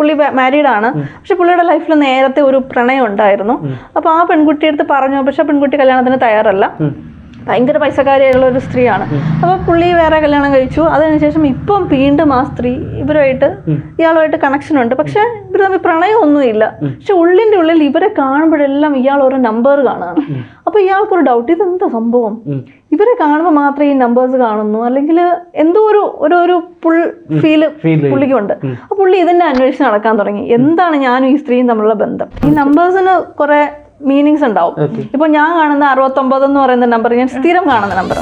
പുള്ളി മാരീഡ് ആണ് പക്ഷെ പുള്ളിയുടെ ലൈഫിൽ നേരത്തെ ഒരു പ്രണയം ഉണ്ടായിരുന്നു. അപ്പൊ ആ പെൺകുട്ടിയുടെ അടുത്ത് പറഞ്ഞു പക്ഷെ പെൺകുട്ടി കല്യാണത്തിന് തയ്യാറല്ല. ഭയങ്കര പൈസക്കാരിയായുള്ള ഒരു സ്ത്രീയാണ്. അപ്പൊ പുള്ളി വേറെ കല്യാണം കഴിച്ചു. അതിനുശേഷം ഇപ്പം വീണ്ടും ആ സ്ത്രീ ഇവരുമായിട്ട് ഇയാളുമായിട്ട് കണക്ഷൻ ഉണ്ട്. പക്ഷെ ഇവർ തമ്മിൽ പ്രണയമൊന്നുമില്ല. പക്ഷെ ഉള്ളിന്റെ ഉള്ളിൽ ഇവരെ കാണുമ്പോഴെല്ലാം ഇയാൾ ഓരോ നമ്പർ കാണുകയാണ്. അപ്പൊ ഇയാൾക്കൊരു ഡൗട്ട് ഇതെന്താ സംഭവം? ഇവരെ കാണുമ്പോൾ മാത്രമേ ഈ നമ്പേഴ്സ് കാണുന്നു. അല്ലെങ്കിൽ എന്തോ ഒരു ഒരു ഒരു പുൾ ഫീൽ പുള്ളിക്കുണ്ട്. അപ്പൊ പുള്ളി ഇതിന്റെ അന്വേഷണം നടക്കാൻ തുടങ്ങി. എന്താണ് ഞാനും ഈ സ്ത്രീയും തമ്മിലുള്ള ബന്ധം? ഈ നമ്പേഴ്സിന് കുറെ മീനിങ്സ് ഉണ്ടാവും. ഇപ്പൊ ഞാൻ കാണുന്ന അറുപത്തൊമ്പത് എന്ന് പറയുന്ന നമ്പർ ഞാൻ സ്ഥിരം കാണുന്ന നമ്പർ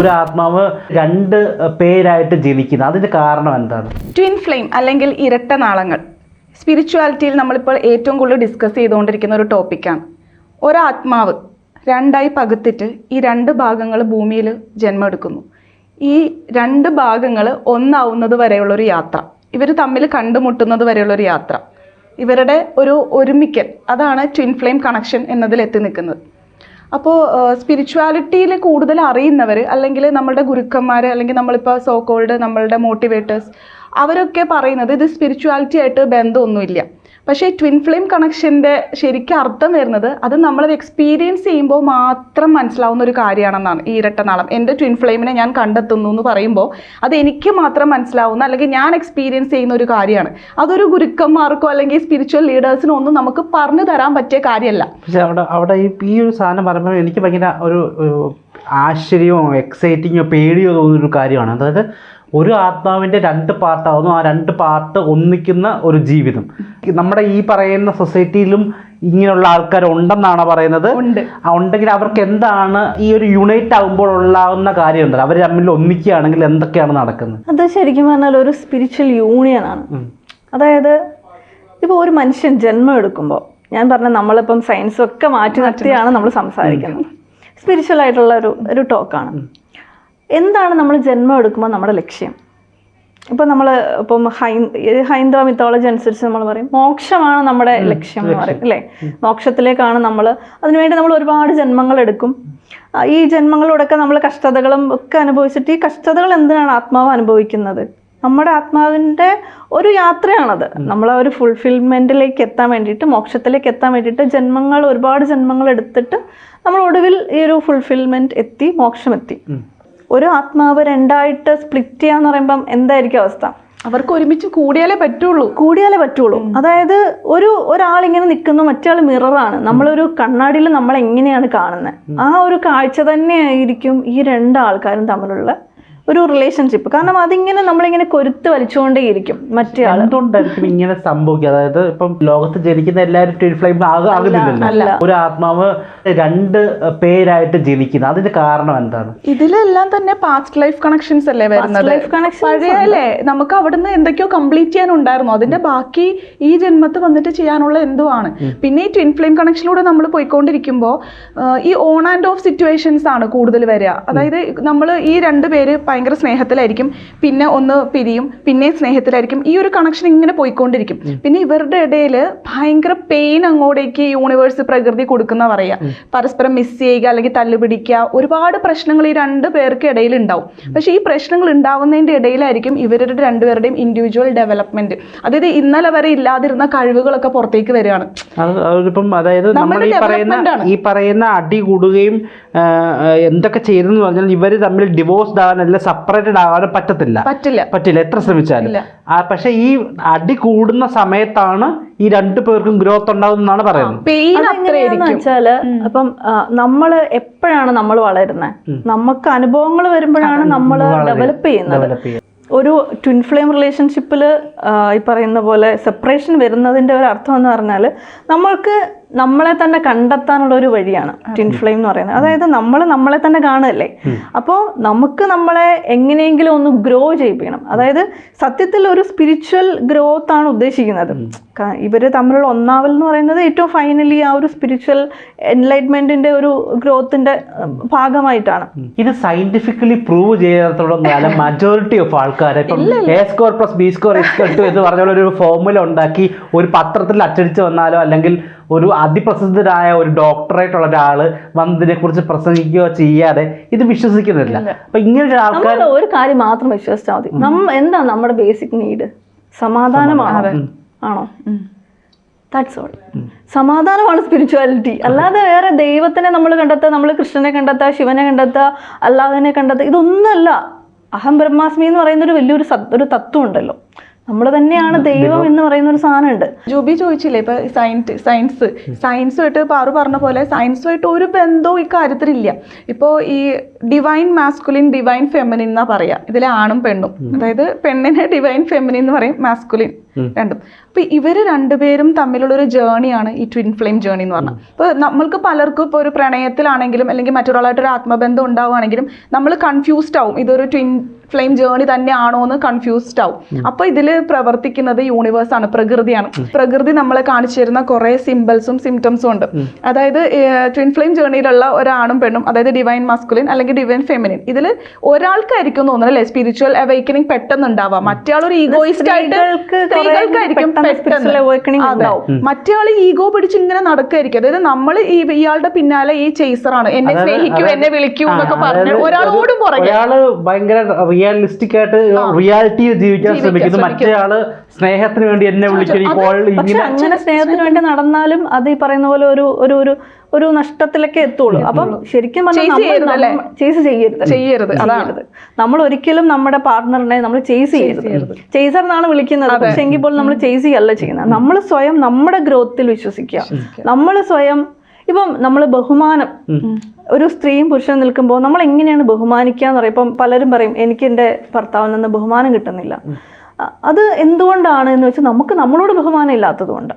ഒരു ആത്മാവ് രണ്ട് പേരായിട്ട് ജീവിക്കുന്നു അതിന്റെ കാരണം എന്താണ്? ട്വിൻ ഫ്ലെയിം അല്ലെങ്കിൽ ഇരട്ട നാളങ്ങൾ. സ്പിരിച്വാലിറ്റിയിൽ നമ്മളിപ്പോൾ ഏറ്റവും കൂടുതൽ ഡിസ്കസ് ചെയ്തുകൊണ്ടിരിക്കുന്ന ഒരു ടോപ്പിക്കാണ് ഒരാത്മാവ്. രണ്ടായി പകുത്തിട്ട് ഈ രണ്ട് ഭാഗങ്ങൾ ഭൂമിയിൽ ജന്മമെടുക്കുന്നു. ഈ രണ്ട് ഭാഗങ്ങൾ ഒന്നാവുന്നത് വരെയുള്ളൊരു യാത്ര. ഇവർ തമ്മിൽ കണ്ടുമുട്ടുന്നത് വരെയുള്ളൊരു യാത്ര. ഇവരുടെ ഒരു ഒരുമിക്കൽ. അതാണ് ട്വിൻ ഫ്ലെയിം കണക്ഷൻ എന്നതിൽ എത്തി നിൽക്കുന്നത്. അപ്പോൾ സ്പിരിച്വാലിറ്റിയിൽ കൂടുതൽ അറിയുന്നവർ അല്ലെങ്കിൽ നമ്മളുടെ ഗുരുക്കന്മാർ അല്ലെങ്കിൽ നമ്മളിപ്പോൾ സോക്കോൾഡ് കോൾഡ് നമ്മളുടെ മോട്ടിവേറ്റേഴ്സ് അവരൊക്കെ പറയുന്നത് ഇത് സ്പിരിച്വാലിറ്റി ആയിട്ട് ബന്ധമൊന്നുമില്ല. പക്ഷേ ട്വിൻ ഫ്ലെയിം കണക്ഷന്റെ ശരിക്കും അർത്ഥം വരുന്നത് അത് നമ്മളത് എക്സ്പീരിയൻസ് ചെയ്യുമ്പോൾ മാത്രം മനസ്സിലാവുന്ന ഒരു കാര്യമാണെന്നാണ് ഈ ഇരട്ടനാളം. എന്റെ ട്വിൻ ഫ്ലെയിമിനെ ഞാൻ കണ്ടെത്തുന്നു എന്ന് പറയുമ്പോൾ അത് എനിക്ക് മാത്രം മനസ്സിലാവുന്ന അല്ലെങ്കിൽ ഞാൻ എക്സ്പീരിയൻസ് ചെയ്യുന്ന ഒരു കാര്യമാണ്. അതൊരു ഗുരുക്കന്മാർക്കോ അല്ലെങ്കിൽ സ്പിരിച്വൽ ലീഡേഴ്സിനോ ഒന്നും നമുക്ക് പറഞ്ഞു തരാൻ പറ്റിയ കാര്യമല്ല. പക്ഷെ അവിടെ അവിടെ ഈ ഒരു സാധനം പറയുമ്പോൾ എനിക്ക് ഭയങ്കര ഒരു ആശ്ചര്യമോ എക്സൈറ്റിങ്ങോ പേടിയോ തോന്നുന്ന ഒരു കാര്യമാണ്. അതായത് ഒരു ആത്മാവിന്റെ രണ്ട് പാർട്ടാവുന്നു. ആ രണ്ട് പാർട്ട് ഒന്നിക്കുന്ന ഒരു ജീവിതം. നമ്മുടെ ഈ പറയുന്ന സൊസൈറ്റിയിലും ഇങ്ങനെയുള്ള ആൾക്കാർ ഉണ്ടെന്നാണ് പറയുന്നത് ഉണ്ടെങ്കിൽ അവർക്ക് എന്താണ് ഈ ഒരു യുണൈറ്റ് ആകുമ്പോൾ ഉണ്ടാകുന്ന കാര്യം അവർ തമ്മിൽ ഒന്നിക്കുകയാണെങ്കിൽ എന്തൊക്കെയാണ് നടക്കുന്നത്? അത് ശരിക്കും പറഞ്ഞാൽ ഒരു സ്പിരിച്വൽ യൂണിയൻ ആണ്. അതായത് ഇപ്പോൾ ഒരു മനുഷ്യൻ ജന്മം എടുക്കുമ്പോൾ ഞാൻ പറഞ്ഞ നമ്മളിപ്പം സയൻസ് ഒക്കെ മാറ്റി നിർത്തിയാണ് നമ്മൾ സംസാരിക്കുന്നത്. സ്പിരിച്വൽ ആയിട്ടുള്ള ഒരു ഒരു ടോക്കാണ് എന്താണ് നമ്മൾ ജന്മം എടുക്കുമ്പോൾ നമ്മുടെ ലക്ഷ്യം? ഇപ്പം നമ്മൾ ഇപ്പം ഹൈ ഹൈന്ദവ മിത്തോളജി അനുസരിച്ച് നമ്മൾ പറയും മോക്ഷമാണ് നമ്മുടെ ലക്ഷ്യം എന്ന് പറയും അല്ലേ? മോക്ഷത്തിലേക്കാണ് നമ്മൾ അതിനുവേണ്ടി നമ്മൾ ഒരുപാട് ജന്മങ്ങൾ എടുക്കും. ഈ ജന്മങ്ങളിലൂടെയൊക്കെ നമ്മൾ കഷ്ടതകളും ഒക്കെ അനുഭവിച്ചിട്ട് ഈ കഷ്ടതകൾ എന്തിനാണ് ആത്മാവ് അനുഭവിക്കുന്നത്? നമ്മുടെ ആത്മാവിന്റെ ഒരു യാത്രയാണത്. നമ്മൾ ആ ഒരു ഫുൾഫിൽമെന്റിലേക്ക് എത്താൻ വേണ്ടിയിട്ട് മോക്ഷത്തിലേക്ക് എത്താൻ വേണ്ടിയിട്ട് ജന്മങ്ങൾ ഒരുപാട് ജന്മങ്ങൾ എടുത്തിട്ട് നമ്മൾ ഒടുവിൽ ഈ ഒരു ഫുൾഫിൽമെന്റ് എത്തി മോക്ഷമെത്തി. ഒരു ആത്മാവ് രണ്ടായിട്ട് സ്പ്ലിറ്റ് ചെയ്യാന്ന് പറയുമ്പം എന്തായിരിക്കും അവസ്ഥ? അവർക്ക് ഒരുമിച്ച് കൂടിയാലേ പറ്റുള്ളൂ. കൂടിയാലേ പറ്റുള്ളൂ. അതായത് ഒരു ഒരാൾ ഇങ്ങനെ നിൽക്കുന്നു മറ്റേ മിററാണ് നമ്മളൊരു കണ്ണാടിയിൽ നമ്മൾ എങ്ങനെയാണ് കാണുന്നത് ആ ഒരു കാഴ്ച തന്നെയായിരിക്കും ഈ രണ്ട് ആൾക്കാരും തമ്മിലുള്ള ഒരു റിലേഷൻഷിപ്പ് കാരണം അതിങ്ങനെ നമ്മളിങ്ങനെ കൊരുത്ത് വലിച്ചുകൊണ്ടേയിരിക്കും മറ്റേ ആൾ എന്തുകൊണ്ടായിരിക്കും ഇങ്ങനെ സംഭവിക്കുക? അതായത് ഇപ്പം ലോകത്ത് ജനിക്കുന്ന എല്ലാവരും ട്വിൻ ഫ്ലെയിം ആകുന്നില്ലല്ലോ. ഒരു ആത്മാവ് രണ്ട് പേരായിട്ട് ജനിക്കുന്നത് അതിന്റെ കാരണം എന്താണ്? ഇതിലെല്ലാം തന്നെ പാസ്റ്റ് ലൈഫ് കണക്ഷൻസ് അല്ലേ വരുന്നത്? ലൈഫ് കണക്ഷൻ പഴയ അല്ലേ നമുക്ക് അവിടുന്ന് എന്തൊക്കെയോ കംപ്ലീറ്റ് ചെയ്യാനുണ്ടായിരുന്നു അതിന്റെ ബാക്കി ഈ ജന്മത്ത് വന്നിട്ട് ചെയ്യാനുള്ള എന്തോ ആണ് പിന്നെ ഈ ട്വിൻ ഫ്ലെയിം കണക്ഷനിലൂടെ നമ്മൾ പോയിക്കൊണ്ടിരിക്കുമ്പോൾ ഈ ഓൺ ആൻഡ് ഓഫ് സിറ്റുവേഷൻസ് ആണ് കൂടുതൽ വരിക. അതായത് നമ്മൾ ഈ രണ്ട് പേര് ഭയങ്കര സ്നേഹത്തിലായിരിക്കും പിന്നെ ഒന്ന് പിരിയും പിന്നെ സ്നേഹത്തിലായിരിക്കും. ഈ ഒരു കണക്ഷൻ ഇങ്ങനെ പോയിക്കൊണ്ടിരിക്കും. പിന്നെ ഇവരുടെ ഇടയിൽ ഭയങ്കര പെയിൻ അങ്ങോട്ടേക്ക് യൂണിവേഴ്സ് പ്രകൃതി കൊടുക്കുന്ന പറയുക. പരസ്പരം മിസ് ചെയ്യുക അല്ലെങ്കിൽ തല്ലുപിടിക്കുക. ഒരുപാട് പ്രശ്നങ്ങൾ ഈ രണ്ട് പേർക്ക് ഇടയിൽ ഉണ്ടാവും പക്ഷെ ഈ പ്രശ്നങ്ങൾ ഉണ്ടാവുന്നതിന്റെ ഇടയിലായിരിക്കും ഇവരുടെ രണ്ടുപേരുടെയും ഇൻഡിവിജ്വൽ ഡെവലപ്മെന്റ് അതായത് ഇന്നലെ വരെ ഇല്ലാതിരുന്ന കഴിവുകളൊക്കെ പുറത്തേക്ക് വരികയാണ്. അതിപ്പം അതായത് നമ്മൾ ഈ പറയുന്ന ഈ പറയുന്ന അടി കൂടുകയും എന്തൊക്കെ ചെയ്തെന്ന് പറഞ്ഞാൽ ഇവർ തമ്മിൽ ഡിവോഴ്സ്ഡ് ആവാൻ അല്ല സെപ്പറേറ്റഡ് ആവാനും പറ്റത്തില്ല. പറ്റില്ല. പറ്റില്ല. എത്ര ശ്രമിച്ചാലും. പക്ഷെ ഈ അടി കൂടുന്ന സമയത്താണ് ഈ രണ്ടു പേർക്കും ഗ്രോത്ത് ഉണ്ടാവുന്നതാണ് പറയുന്നത്. വെച്ചാൽ അപ്പം നമ്മൾ എപ്പോഴാണ് നമ്മൾ വളരുന്നത് നമുക്ക് അനുഭവങ്ങൾ വരുമ്പോഴാണ് നമ്മൾ ഡെവലപ്പ് ചെയ്യുന്നത്. ഒരു ട്വിൻ ഫ്ലെയിം റിലേഷൻഷിപ്പിൽ ഈ പറയുന്ന പോലെ സെപ്പറേഷൻ വരുന്നതിന്റെ ഒരു അർത്ഥം എന്ന് പറഞ്ഞാൽ നമ്മൾക്ക് നമ്മളെ തന്നെ കണ്ടെത്താനുള്ള ഒരു വഴിയാണ് ടിൻ ഫ്ലെയിം എന്ന് പറയുന്നത്. അതായത് നമ്മൾ നമ്മളെ തന്നെ കാണുകയല്ലേ? അപ്പോൾ നമുക്ക് നമ്മളെ എങ്ങനെയെങ്കിലും ഒന്ന് ഗ്രോ ചെയ്യിപ്പിക്കണം. അതായത് സത്യത്തിൽ ഒരു സ്പിരിച്വൽ ഗ്രോത്ത് ആണ് ഉദ്ദേശിക്കുന്നത്. ഇവർ തമ്മിലുള്ള ഒന്നാവൽ എന്ന് പറയുന്നത് ഏറ്റവും ഫൈനലി ആ ഒരു സ്പിരിച്വൽ എൻലൈറ്റ്മെന്റിന്റെ ഒരു ഗ്രോത്തിന്റെ ഭാഗമായിട്ടാണ്. ഇത് സയന്റിഫിക്കലി പ്രൂവ് അല്ല മജോറിറ്റി ഓഫ് ആൾക്കാരെ. A score plus B score എന്ന് പറഞ്ഞ ഒരു ഫോർമുല ഉണ്ടാക്കി ഒരു പത്രത്തിൽ അച്ചടിച്ച് വന്നാലോ അല്ലെങ്കിൽ ഒരു അതിപ്രസിദ്ധരായ ഒരു ഡോക്ടറായിട്ടുള്ള ഒരാൾ വന്നതിനെ കുറിച്ച് പ്രസംഗിക്കുകയോ ചെയ്യാതെ ഇത് വിശ്വസിക്കുന്നില്ല. അപ്പൊ ഇങ്ങനെ ഒരു ആൾക്കാർ ഒരു കാര്യം മാത്രം വിശ്വസിച്ചാൽ മതി. നമ്മ എന്താ നമ്മുടെ ബേസിക് നീഡ് സമാധാനമാണ്? ആണോ? ദാറ്റ്സ് ഓൾ സമാധാനമാണ് സ്പിരിച്വാലിറ്റി അല്ലാതെ വേറെ ദൈവത്തിനെ നമ്മൾ കണ്ടെത്തുക നമ്മൾ കൃഷ്ണനെ കണ്ടെത്തുക ശിവനെ കണ്ടെത്തുക അല്ലാഹുവിനെ കണ്ടെത്തുക ഇതൊന്നുമല്ല. അഹം ബ്രഹ്മാസ്മി എന്ന് പറയുന്ന ഒരു വലിയൊരു ഒരു തത്വം ഉണ്ടല്ലോ നമ്മൾ തന്നെയാണ് ദൈവം എന്ന് പറയുന്ന ഒരു സാധനമുണ്ട്. ജൂബി ചോദിച്ചില്ലേ ഇപ്പൊ സയൻസ് സയൻസ് സയൻസുമായിട്ട് പാറു പറഞ്ഞ പോലെ സയൻസുമായിട്ട് ഒരു ബന്ധവും ഇക്കാര്യത്തിലില്ല ഇപ്പോൾ ഈ ഡിവൈൻ മാസ്കുലിൻ ഡിവൈൻ ഫെമിനിൻ എന്നാ പറയാ. ഇതിലെ ആണും പെണ്ണും. അതായത് പെണ്ണിനെ ഡിവൈൻ ഫെമിനിൻ എന്ന് പറയും മാസ്കുലിൻ രണ്ടും. അപ്പൊ ഇവർ രണ്ടുപേരും തമ്മിലുള്ള ഒരു ജേണിയാണ് ഈ ട്വിൻ ഫ്ലെയിം ജേണി എന്ന് പറഞ്ഞാൽ ഇപ്പോൾ നമ്മൾക്ക് പലർക്കും ഇപ്പോൾ ഒരു പ്രണയത്തിലാണെങ്കിലും അല്ലെങ്കിൽ മറ്റൊരാളായിട്ട് ഒരു ആത്മബന്ധം ഉണ്ടാവുകയാണെങ്കിലും നമ്മൾ കൺഫ്യൂസ്ഡ് ആവും. ഇതൊരു ട്വിൻ ഫ്ലെയിം ജേണി തന്നെയാണോ എന്ന് കൺഫ്യൂസ്ഡ് ആവും. അപ്പോൾ ഇതിൽ പ്രവർത്തിക്കുന്നത് യൂണിവേഴ്സാണ് പ്രകൃതിയാണ്. പ്രകൃതി നമ്മളെ കാണിച്ചു തരുന്ന കുറേ സിമ്പിൾസും സിംറ്റംസും ഉണ്ട്. അതായത് ട്വിൻ ഫ്ലെയിം ജേണിയിലുള്ള ഒരാണും പെണ്ണും അതായത് ഡിവൈൻ മാസ്കുലിൻ അല്ലെങ്കിൽ ഡിവൈൻ ഫെമിനിൻ ഇതിൽ ഒരാൾക്കായിരിക്കും തോന്നുന്നത് അല്ലേ? സ്പിരിച്വൽ അവൈക്കനിങ് പെട്ടെന്ന് ഉണ്ടാവാം മറ്റേ ഒരു ഈഗോയിസ്റ്റ് ആയിട്ട് സ്ത്രീകൾക്ക് സ്ത്രീകൾക്കായിരിക്കും. ഉണ്ടാവും. മറ്റേ ആൾ ഈഗോ പിടിച്ച് ഇങ്ങനെ നടക്കായിരിക്കും. അതായത് നമ്മൾ ഈ ഇയാളുടെ പിന്നാലെ ഈ ചേസറാണ് എന്നെ സ്നേഹിക്കൂ എന്നെ വിളിക്കൂ എന്നൊക്കെ പറഞ്ഞു ഒരാളോടും പുറകെ. ഒരാൾ ഭയങ്കര റിയലിസ്റ്റിക് ആയിട്ട് റിയാലിറ്റിയിൽ ജീവിക്കാൻ ശ്രമിക്കുന്നു. മറ്റേയാൾ മറ്റേ ആൾ സ്നേഹത്തിന് വേണ്ടി എന്നെ വിളിക്കും ഇപ്പോൾ ഇങ്ങനെ അങ്ങനെ സ്നേഹത്തിന് വേണ്ടി നടന്നാലും അത് ഈ പറയുന്ന പോലെ ഒരു ഒരു ഒരു നഷ്ടത്തിലൊക്കെ എത്തുള്ളൂ. അപ്പം ശരിക്കും ചെയ്സ്? ചേസ് ചെയ്യരുത് ചെയ്യരുത്, അതാണ്. നമ്മൾ ഒരിക്കലും നമ്മുടെ പാർട്ട്ണറിനെ നമ്മൾ ചെയ്സ് ചെയ്യരുത്. ചെയ്സർ എന്നാണ് വിളിക്കുന്നത്. പക്ഷെ എങ്കിൽ പോലും നമ്മൾ ചെയ്സ് ചെയ്യല്ല ചെയ്യുന്നത്. നമ്മൾ സ്വയം നമ്മുടെ ഗ്രോത്തിൽ വിശ്വസിക്കുക. നമ്മൾ സ്വയം ഇപ്പം നമ്മൾ ബഹുമാനം. ഒരു സ്ത്രീയും പുരുഷനും നിൽക്കുമ്പോൾ നമ്മൾ എങ്ങനെയാണ് ബഹുമാനിക്കുക എന്ന് പറയും. ഇപ്പം പലരും പറയും എനിക്ക് എന്റെ ഭർത്താവിൽ നിന്ന് ബഹുമാനം കിട്ടുന്നില്ല. അത് എന്തുകൊണ്ടാണ് എന്ന് വെച്ചാൽ നമുക്ക് നമ്മളോട് ബഹുമാനം ഇല്ലാത്തത് കൊണ്ട്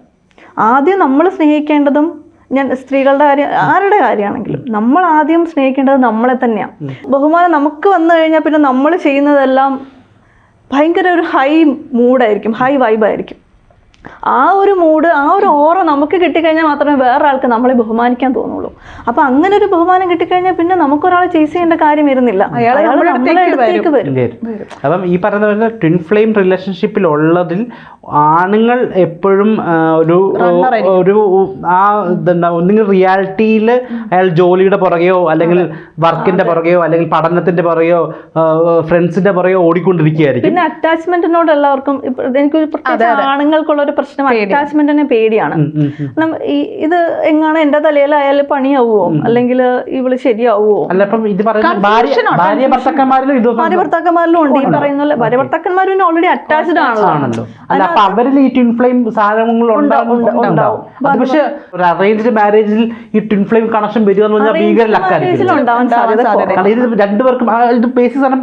ആദ്യം നമ്മൾ സ്നേഹിക്കേണ്ടതും ഞാൻ സ്ത്രീകളുടെ കാര്യം ആരുടെ കാര്യമാണെങ്കിലും നമ്മൾ ആദ്യം സ്നേഹിക്കേണ്ടത് നമ്മളെ തന്നെയാണ് ബഹുമാനം നമുക്ക് വന്നു കഴിഞ്ഞാൽ പിന്നെ നമ്മൾ ചെയ്യുന്നതെല്ലാം ഭയങ്കര ഒരു ഹൈ മൂഡായിരിക്കും ഹൈ വൈബായിരിക്കും ആ ഒരു മൂഡ് ആ ഒരു ഓറ നമുക്ക് കിട്ടിക്കഴിഞ്ഞാൽ മാത്രമേ വേറൊരാൾക്ക് ആൾക്ക് നമ്മളെ ബഹുമാനിക്കാൻ തോന്നുള്ളൂ. അപ്പൊ അങ്ങനെ ഒരു ബഹുമാനം കിട്ടിക്കഴിഞ്ഞാൽ പിന്നെ നമുക്കൊരാളെ ചേസ് ചെയ്യേണ്ട കാര്യം വരുന്നില്ല. അപ്പം ഈ പറയുന്ന പോലെ ട്വിൻ ഫ്ലെയിം റിലേഷൻഷിപ്പിൽ ഉള്ളതിൽ ആണുങ്ങൾ എപ്പോഴും ഒരു ഒരു ആ ഇതുണ്ടാവും ഒന്നുകിൽ റിയാലിറ്റിയിൽ അയാൾ ജോലിയുടെ പുറകെയോ അല്ലെങ്കിൽ വർക്കിന്റെ പുറകെയോ അല്ലെങ്കിൽ പഠനത്തിന്റെ പുറകെയോ ഫ്രണ്ട്സിന്റെ പുറകെയോ ഓടിക്കൊണ്ടിരിക്കുകയായിരിക്കും. പിന്നെ അറ്റാച്ച്മെന്റിനോട് എല്ലാവർക്കും ഇപ്പൊ എനിക്ക് ആണുങ്ങൾക്കുള്ള ഒരു പ്രശ്നം അറ്റാച്ച്മെന്റിനെ പേടിയാണ്. ഇത് എങ്ങാണ് എന്റെ തലയിൽ അയാൾ പണിയാവുമോ അല്ലെങ്കിൽ ഇവൾ ശരിയാവുമോ അല്ല അപ്പം ഇത് പറയുന്നത് ഭാര്യ ഭർത്താക്കന്മാരിലും ഇത് ഭാര്യ ഭർത്താക്കന്മാരിലും ഉണ്ട്. ഈ പറയുന്ന ഭാര്യ ഭർത്താക്കന്മാരും ഓൾറെഡി അറ്റാച്ച്ഡ് ആണല്ലോ. അപ്പൊ അവരിൽ ഈ ട്വിൻ ഫ്ലെയിം സാധനങ്ങൾ ഉണ്ടാവും ഉണ്ട്, പക്ഷെ ഒരു അറേഞ്ച്ഡ് മാരേജിൽ ഈ ട്വിൻ ഫ്ലെയിം കണക്ഷൻ വരിക എന്ന് പറഞ്ഞാൽ ഭീകര ലക്കായിരിക്കും ഇത് രണ്ടുപേർക്കും ഇത് ബേസിസ് ആണ്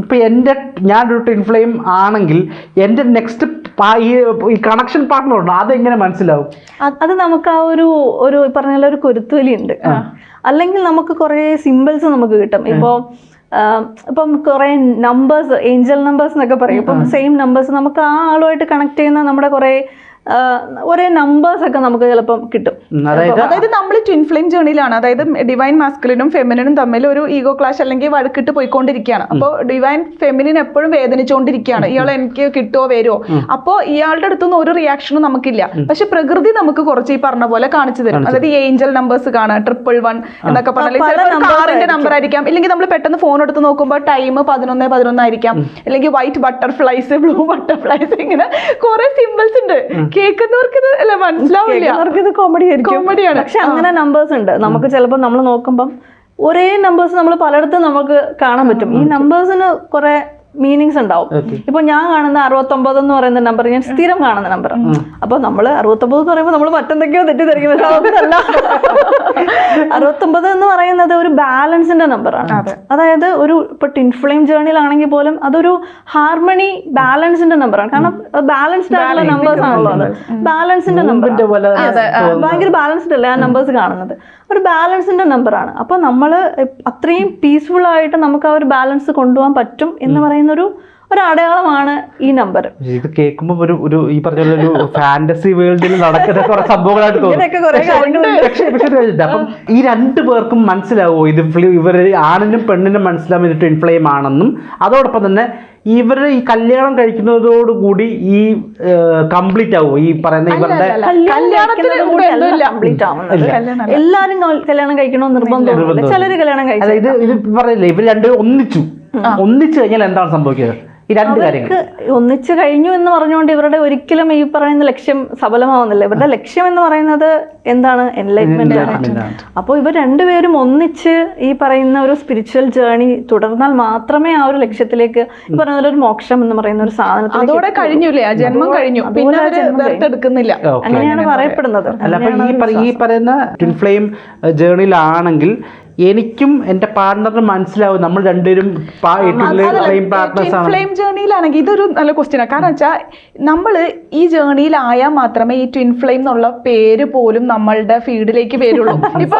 ഇപ്പൊ എന്റെ ഞാനൊരു ട്വിൻ ഫ്ലെയിം ആണെങ്കിൽ എന്റെ നെക്സ്റ്റ് ഈ കണക്ഷൻ പാർട്ട്ണർ ഉണ്ടോ? അതെങ്ങനെ മനസ്സിലാവും? അത് നമുക്ക് ആ ഒരു ഒരു പറഞ്ഞ ഒരു കൊരുത്തുവലി ഉണ്ട്. അല്ലെങ്കിൽ നമുക്ക് കുറേ സിമ്പിൾസ് നമുക്ക് കിട്ടും. ഇപ്പോൾ ഇപ്പം കുറേ നമ്പേഴ്സ് ഏഞ്ചൽ നമ്പേഴ്സ് എന്നൊക്കെ പറയും. ഇപ്പം സെയിം നമ്പേഴ്സ് നമുക്ക് ആ ആളുമായിട്ട് കണക്ട് ചെയ്യുന്ന നമ്മുടെ കുറേ ഒരേ നമ്പേഴ്സ് ഒക്കെ നമുക്ക് ചിലപ്പം കിട്ടും. അതായത് നമ്മൾ ട്വിൻ ഫ്ലെയിം ജേണിയിലാണ് അതായത് ഡിവൈൻ മാസ്കുലിനും ഫെമിനിനും തമ്മിൽ ഒരു ഈഗോ ക്ലാഷ് അല്ലെങ്കിൽ വഴക്കിട്ട് പോയിക്കൊണ്ടിരിക്കുകയാണ്. അപ്പോൾ ഡിവൈൻ ഫെമിനിൻ എപ്പോഴും വേദനിച്ചുകൊണ്ടിരിക്കുകയാണ്. ഇയാൾ എനിക്ക് കിട്ടുമോ വരുമോ അപ്പോൾ ഇയാളുടെ അടുത്തൊന്നും ഒരു റിയാക്ഷനും നമുക്കില്ല. പക്ഷെ പ്രകൃതി നമുക്ക് കുറച്ച് ഈ പറഞ്ഞ പോലെ കാണിച്ചു തരും. അതായത് ഏഞ്ചൽ നമ്പേഴ്സ് കാണാം ട്രിപ്പിൾ വൺ എന്നൊക്കെ പറഞ്ഞാൽ കാറിന്റെ നമ്പർ ആയിരിക്കാം. ഇല്ലെങ്കിൽ നമ്മൾ പെട്ടെന്ന് ഫോൺ എടുത്ത് നോക്കുമ്പോൾ ടൈം പതിനൊന്ന് പതിനൊന്നായിരിക്കാം അല്ലെങ്കിൽ വൈറ്റ് ബട്ടർഫ്ലൈസ് ബ്ലൂ ബട്ടർഫ്ലൈസ് ഇങ്ങനെ കുറെ സിമ്പിൾസ് ഉണ്ട്. കേൾക്കുന്നവർക്ക് ഇത് അല്ല മനസ്സിലാവില്ല. ഇത് കോമഡി കോമഡിയാണ് പക്ഷെ അങ്ങനെ നമ്പേഴ്സ് ഉണ്ട്. നമുക്ക് ചിലപ്പോൾ നമ്മൾ നോക്കുമ്പം ഒരേ നമ്പേഴ്സ് നമ്മൾ പലയിടത്തും നമുക്ക് കാണാൻ പറ്റും. ഈ നമ്പേഴ്സിന് കുറെ മീനിങ്സ് ഉണ്ടാവും. ഇപ്പൊ ഞാൻ കാണുന്ന അറുപത്തൊമ്പത് എന്ന് പറയുന്ന നമ്പർ ഞാൻ സ്ഥിരം കാണുന്ന നമ്പർ അപ്പൊ നമ്മൾ അറുപത്തൊമ്പത് എന്ന് പറയുമ്പോൾ നമ്മൾ മറ്റെന്തൊക്കെയോ തെറ്റിദ്ധരിക്കും. പക്ഷെ അതൊന്നല്ല അറുപത്തൊമ്പത് എന്ന് പറയുന്നത് ഒരു ബാലൻസിന്റെ നമ്പറാണ് അതായത് ഒരു ഇപ്പൊ ടിൻഫ്ലെയിം ജേണിയിലാണെങ്കിൽ ജേർണിയിലാണെങ്കിൽ പോലും അതൊരു ഹാർമണി ബാലൻസിന്റെ നമ്പറാണ് കാരണം ബാലൻസ്ഡ് ആയിട്ടുള്ള നമ്പേഴ്സ് ആണല്ലോ അത്. ബാലൻസിന്റെ നമ്പർ ഭയങ്കര ബാലൻസ്ഡ് അല്ലേ ആ നമ്പേഴ്സ് കാണുന്നത്? ഒരു ബാലൻസിന്റെ നമ്പറാണ് അപ്പോൾ നമ്മൾ അത്രയും പീസ്ഫുൾ ആയിട്ട് നമുക്ക് ആ ഒരു ബാലൻസ് കൊണ്ടുപോകാൻ പറ്റും എന്ന് പറയുന്ന ഒരു അടയാളമാണ് ഈ നമ്പർ. ഇത് കേൾക്കുമ്പോ ഒരു ഒരു ഈ പറഞ്ഞ ഒരു ഫാന്റസി വേൾഡിൽ നടക്കുന്ന കുറെ സംഭവങ്ങളായിട്ട് തോന്നുന്നു അപ്പം ഈ രണ്ടു പേർക്കും മനസ്സിലാവോ? ഇത് ഇവർ ഇവർ ആണിനും പെണ്ണിനും മനസ്സിലാവും ഇത് ഇൻഫ്ലെയിം ഫ്ലെയിം ആണെന്നും. അതോടൊപ്പം തന്നെ ഇവർ ഈ കല്യാണം കഴിക്കുന്നതോടുകൂടി ഈ കംപ്ലീറ്റ് ആവോ? ഈ പറയുന്ന ഇവരുടെ എല്ലാരും കല്യാണം കഴിക്കണോ നിർബന്ധം ചിലര് കല്യാണം കഴിക്കും ഇത് ഇത് പറയില്ലേ ഇവർ രണ്ടുപേരും ഒന്നിച്ചു. ഒന്നിച്ചു കഴിഞ്ഞാൽ എന്താണ് സംഭവിക്കുന്നത് ഈ രണ്ട് കാര്യങ്ങൾ. അവർക്ക് ഒന്നിച്ചു കഴിഞ്ഞു എന്ന് പറഞ്ഞുകൊണ്ട് ഇവരുടെ ഒരിക്കലും ഈ പറയുന്ന ലക്ഷ്യം സഫലമാവുന്നില്ല ഇവരുടെ ലക്ഷ്യം എന്ന് പറയുന്നത് എന്താണ്? എൻലൈറ്റ്മെന്റ് ആണ്. Enlightenment അപ്പോൾ ഇവർ രണ്ടുപേരും ഒന്നിച്ച് ഈ പറയുന്ന ഒരു സ്പിരിച്വൽ ജേർണി തുടർന്നാൽ മാത്രമേ ആ ഒരു ലക്ഷ്യത്തിലേക്ക് ഈ പറയുന്ന ഒരു മോക്ഷം എന്ന് പറയുന്ന ഒരു സാധനത്തിലേക്ക് അതോടെ കഴിഞ്ഞില്ലേ ആ ജന്മം കഴിഞ്ഞു. പിന്നെ. വെറുത്തെടുക്കുന്നില്ല അങ്ങനെയാണ് പറയപ്പെടുന്നത്. അല്ല ഈ ഈ പറയുന്ന ട്വിൻ ഫ്ലെയിം ജേണിയിലാണെങ്കിൽ എനിക്കും എന്റെ പാർട്ണറിന് മനസ്സിലാവും നമ്മൾ രണ്ടുപേരും ഫ്ലെയിം ജേർണിയിലാണെങ്കിൽ ഇതൊരു നല്ല ക്വസ്റ്റ്യനാണ് കാരണം വെച്ചാൽ നമ്മൾ ഈ ജേർണിയിലായാൽ മാത്രമേ ഈ ട്വിൻ ഫ്ലെയിം എന്നുള്ള പേര് പോലും നമ്മളുടെ ഫീൽഡിലേക്ക് വരുള്ളൂ. ഇപ്പൊ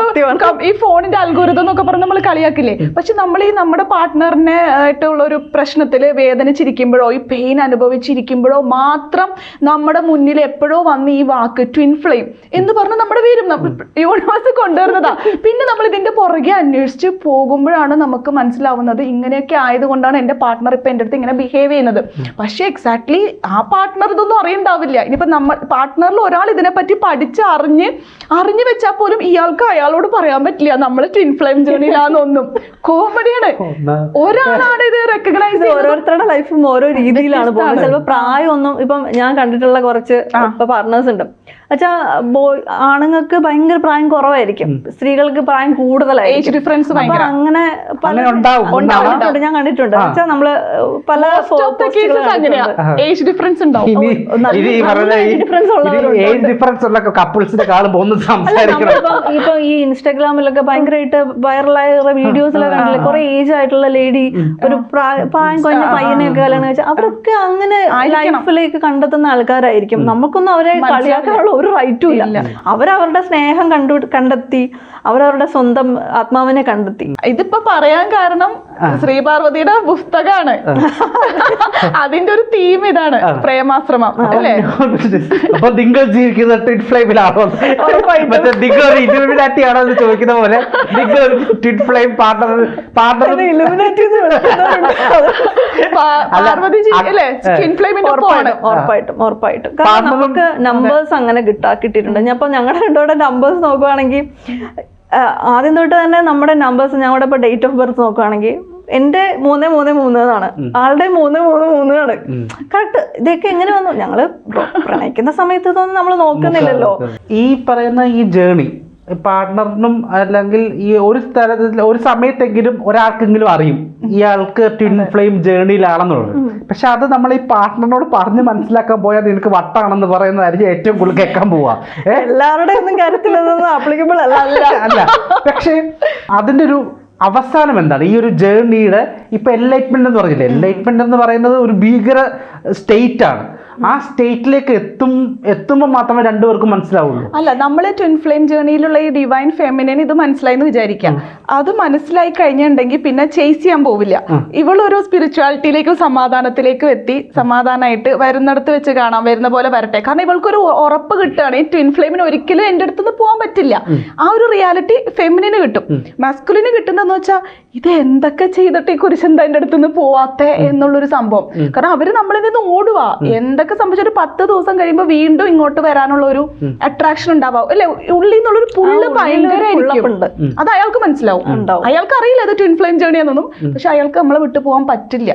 ഈ ഫോണിന്റെ അൽഗോരിതം എന്നൊക്കെ പറഞ്ഞ് നമ്മൾ കളിയാക്കില്ലേ? പക്ഷെ നമ്മൾ ഈ നമ്മുടെ പാർട്ട്ണറിനെ ആയിട്ടുള്ള ഒരു പ്രശ്നത്തിൽ വേദനിച്ചിരിക്കുമ്പോഴോ ഈ പെയിൻ അനുഭവിച്ചിരിക്കുമ്പോഴോ മാത്രം നമ്മുടെ മുന്നിൽ എപ്പോഴോ വന്ന് ഈ വാക്ക് ട്വിൻ ഫ്ലെയിം എന്ന് പറഞ്ഞ് നമ്മുടെ പേരും യൂണിവേഴ്സ് കൊണ്ടുവരുന്നതാ. പിന്നെ നമ്മൾ ഇതിന്റെ പുറകെ അന്വേഷിച്ച് പോകുമ്പോഴാണ് നമുക്ക് മനസ്സിലാവുന്നത് ഇങ്ങനെയൊക്കെ ആയതുകൊണ്ടാണ് എന്റെ പാർട്ട്ണർ ഇപ്പൊ എന്റെ അടുത്ത് ഇങ്ങനെ ബിഹേവ് ചെയ്യുന്നത്. പക്ഷേ എക്സാക്ട്ലി ആ പാർട്ട്ണർ ഇതൊന്നും അറിയണ്ടാവില്ല. ഇനിയിപ്പോ നമ്മൾ പാർട്ട്ണറിൽ ഒരാൾ ഇതിനെപ്പറ്റി പഠിച്ച് അറിഞ്ഞ് അറിഞ്ഞു വെച്ചാൽ പോലും ഇയാൾക്ക് അയാളോട് പറയാൻ പറ്റില്ല. നമ്മൾ ട്വിൻ ഫ്ലെയിം ജേണിയിലാന്നൊന്നും കോമഡിയാണ് ഒരാളാണ് ഇത് റെക്കഗ്നൈസ് ഓരോരുത്തരുടെ ലൈഫും ഓരോ രീതിയിലാണ് പോകുന്നത്. ചിലപ്പോൾ പ്രായമൊന്നും ഇപ്പം ഞാൻ കണ്ടിട്ടുള്ള കുറച്ച് പാർട്ട്നേഴ്സ് ഉണ്ട്. വെച്ചാ ബോയ് ആണുങ്ങൾക്ക് ഭയങ്കര പ്രായം കുറവായിരിക്കും. സ്ത്രീകൾക്ക് പ്രായം കൂടുതലായിരിക്കും. ഏജ് ഡിഫറൻസ് ഭയങ്കര. അങ്ങനെ പല ഉണ്ടാവും. ഞാൻ കണ്ടിട്ടുണ്ട്. വെച്ചാൽ നമ്മൾ പല ഏജ് ഡിഫറൻസ് ഉണ്ടാവും. ഏജ് ഡിഫറൻസ് ഉള്ള കപ്പിൾസിനെ കാണുമ്പോൾ ഒന്ന് സംസാരിക്കണം. ഇപ്പൊ ഈ ഇൻസ്റ്റാഗ്രാമിലൊക്കെ ഭയങ്കരമായിട്ട് വൈറലായ വീഡിയോസിലൊക്കെ കണ്ടില്ലേ? കുറെ ഏജ് ആയിട്ടുള്ള ലേഡി ഒരു പ്രായം പയ്യനെ പയ്യനെയൊക്കെ കല്യാണം വെച്ചാൽ അവരൊക്കെ അങ്ങനെ ലൈഫിലേക്ക് കണ്ടെത്തുന്ന ആൾക്കാരായിരിക്കും. നമുക്കൊന്നും അവരെ കളിയാക്കാനുള്ള ഒരു റൈറ്റും ഇല്ല. അവരവരുടെ സ്നേഹം കണ്ടു കണ്ടെത്തി അവരവരുടെ സ്വന്തം ആത്മാവിനെ കണ്ടെത്തി. ഇതിപ്പോ പറയാൻ കാരണം ശ്രീപാർവതിയുടെ പുസ്തകമാണ്. അതിന്റെ ഒരു തീം ഇതാണ് പ്രേമാശ്രമം അല്ലേ? അപ്പൊ നിങ്ങൾ ജീവിക്കുന്ന ട്വിറ്റ് ഫ്ലെയിമിലാണോ മറ്റേ നിങ്ങൾ ഒരു ഇലുമിനാറ്റി ആണോ എന്ന് ചോദിക്കുന്ന പോലെ നിങ്ങൾ ഒരു twin flame partner partner Parvati അല്ലേ? ട്വിൻ ഫ്ലെയിമിന്റെ ഉറപ്പായിട്ടും ഉറപ്പായിട്ടും ഉറപ്പായിട്ടും. കാരണം നമുക്ക് നമ്പേഴ്സ് അങ്ങനെ കിട്ടാക്കിട്ടിട്ടുണ്ട് ഞാൻ ഇപ്പൊ ഞങ്ങളുടെ രണ്ടോടെ നമ്പേഴ്സ് നോക്കുവാണെങ്കിൽ ആദ്യം തൊട്ട് തന്നെ നമ്മുടെ നമ്പേഴ്സ് ഞങ്ങളുടെ ഇപ്പൊ ഡേറ്റ് ഓഫ് ബർത്ത് നോക്കുകയാണെങ്കിൽ എന്റെ മൂന്ന് മൂന്ന് മൂന്ന് എന്നാണ്. ആളുടെ മൂന്ന് മൂന്ന് മൂന്ന് ആണ്. കറക്റ്റ് ഇതൊക്കെ എങ്ങനെ വന്നു? ഞങ്ങൾ പ്രണയിക്കുന്ന സമയത്ത് ഇതൊന്നും നമ്മൾ നോക്കുന്നില്ലല്ലോ. ഈ പറയുന്ന ഈ ജേണി പാർട്ട്ണറിനും അല്ലെങ്കിൽ ഈ ഒരു സ്ഥലത്തിൽ ഒരു സമയത്തെങ്കിലും ഒരാൾക്കെങ്കിലും അറിയും. ഇയാൾക്ക് ട്വിൻ ഫ്ലെയിം ജേണിയിലാണെന്നുള്ളത് പക്ഷെ അത് നമ്മൾ ഈ പാർട്ട്ണറിനോട് പറഞ്ഞ് മനസ്സിലാക്കാൻ പോയാൽ നിനക്ക് വട്ടാണെന്ന് പറയുന്നതായിരിക്കും ഏറ്റവും കൂടുതൽ കേൾക്കാൻ പോവാ എല്ലാവരുടെയും ഒന്നും കാര്യത്തിൽ അല്ല. അല്ല. പക്ഷേ അതിന്റെ ഒരു അവസാനം എന്താണ്? ഈ ഒരു ജേർണിയുടെ ഇപ്പൊ എൻലൈറ്റ്മെന്റ് എന്ന് പറഞ്ഞില്ലേ? എൻലൈറ്റ്മെന്റ് എന്ന് പറയുന്നത് ഒരു ഭീകര സ്റ്റേറ്റ് ആണ്. ആ സ്റ്റേറ്റിലേക്ക് എത്തും എത്തുമ്പോൾ മാത്രമേ രണ്ടുപേർക്കും മനസ്സിലാവുള്ളൂ. അല്ല നമ്മൾ ട്വിൻ ഫ്ലെയിം ജേണിയിലുള്ള ഈ ഡിവൈൻ ഫെമിനിൻ ഇത് മനസ്സിലായി എന്ന് വിചാരിക്കാം അത് മനസ്സിലായി കഴിഞ്ഞിട്ടുണ്ടെങ്കിൽ പിന്നെ ചേസ് ചെയ്യാൻ പോവില്ല. ഇവളൊരു സ്പിരിച്വാലിറ്റിയിലേക്കും സമാധാനത്തിലേക്കും എത്തി സമാധാനമായിട്ട് വരുന്നിടത്ത് വെച്ച് കാണാം വരുന്ന പോലെ വരട്ടെ. കാരണം ഇവൾക്കൊരു ഉറപ്പ് കിട്ടുകയാണ്. ഈ ട്വിൻ ഫ്ലെയിമിന് ഒരിക്കലും എന്റെ അടുത്ത് നിന്ന് പോകാൻ പറ്റില്ല. ആ ഒരു റിയാലിറ്റി ഫെമിനിന് കിട്ടും. മസ്കുലിന് കിട്ടുന്നതെന്ന് വെച്ചാൽ ഇത് എന്തൊക്കെ ചെയ്തിട്ട് ഈ കുരിശെന്താ എന്റെ അടുത്ത് നിന്ന് പോവാത്തെ എന്നുള്ളൊരു സംഭവം. കാരണം അവർ നമ്മളിൽ നിന്ന് ഓടുക എന്തൊക്കെ സംഭവിച്ച ഒരു പത്ത് ദിവസം കഴിയുമ്പോൾ വീണ്ടും ഇങ്ങോട്ട് വരാനുള്ള ഒരു അട്രാക്ഷൻ ഉണ്ടാവാം. അല്ലെ? ഉള്ളിൽ നിന്നുള്ളൊരു പുള്ള് ഭയങ്കര. അത് അയാൾക്ക് മനസ്സിലാവും. അയാൾക്ക് അറിയില്ല അത് ട്വിൻ ഫ്ലെയിം ജേണി എന്നൊന്നും പക്ഷെ അയാൾക്ക് നമ്മളെ വിട്ടു പോകാൻ പറ്റില്ല.